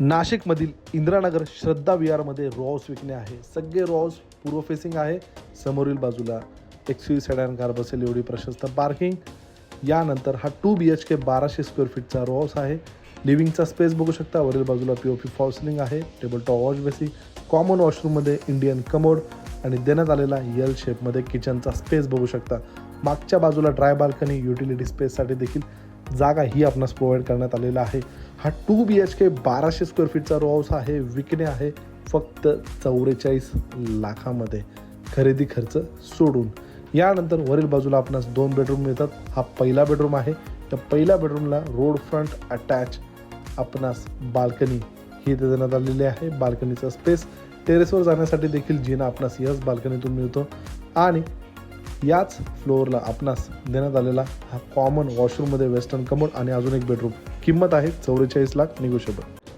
नाशिकमधील इंदिरानगर श्रद्धा विहारमध्ये रॉस विकणे आहे. सगळे रॉस पूर्व फेसिंग आहे. समोरील बाजूला एक्स यू कार बसेल एवढी प्रशस्त पार्किंग यानंतर हा टू बी एच के बाराशे स्क्वेअर फीटचा रॉस आहे. लिव्हिंगचा स्पेस बघू शकता. वरील बाजूला पी ओ पी फॉल्सलिंग आहे. Table top wash basin common वॉशरूममध्ये Indian commode आणि देण्यात आलेला यल शेपमध्ये किचनचा स्पेस बघू शकता. मागच्या बाजूला ड्राय बाल्कनी युटिलिटी स्पेससाठी देखील जागा ही आपणास प्रोव्हाइड करण्यात आलेला आहे. हा टू बी एच के बाराशे स्क्वेअर फीटचा रो हाऊस आहे विकणे आहे फक्त चौवेचाळीस लाखामध्ये. खरेदी खर्च सोडून. यानंतर वरील बाजूला आपणास दोन बेडरूम मिळतात. हा पहिला बेडरूम आहे. त्या पहिल्या बेडरूमला रोड फ्रंट अटॅच आपणास बाल्कनी ही इथे देण्यात आलेली आहे. बाल्कनीचा स्पेस टेरेसवर जाण्यासाठी देखील जिना आपणास याच बाल्कनीतून मिळतो. आणि याच फ्लोअरला आपणास देण्यात आलेला हा कॉमन वॉशरूममध्ये वेस्टर्न कमोड आणि अजून एक बेडरूम किंमत आहे चौवेचाळीस लाख निगोशिएबल.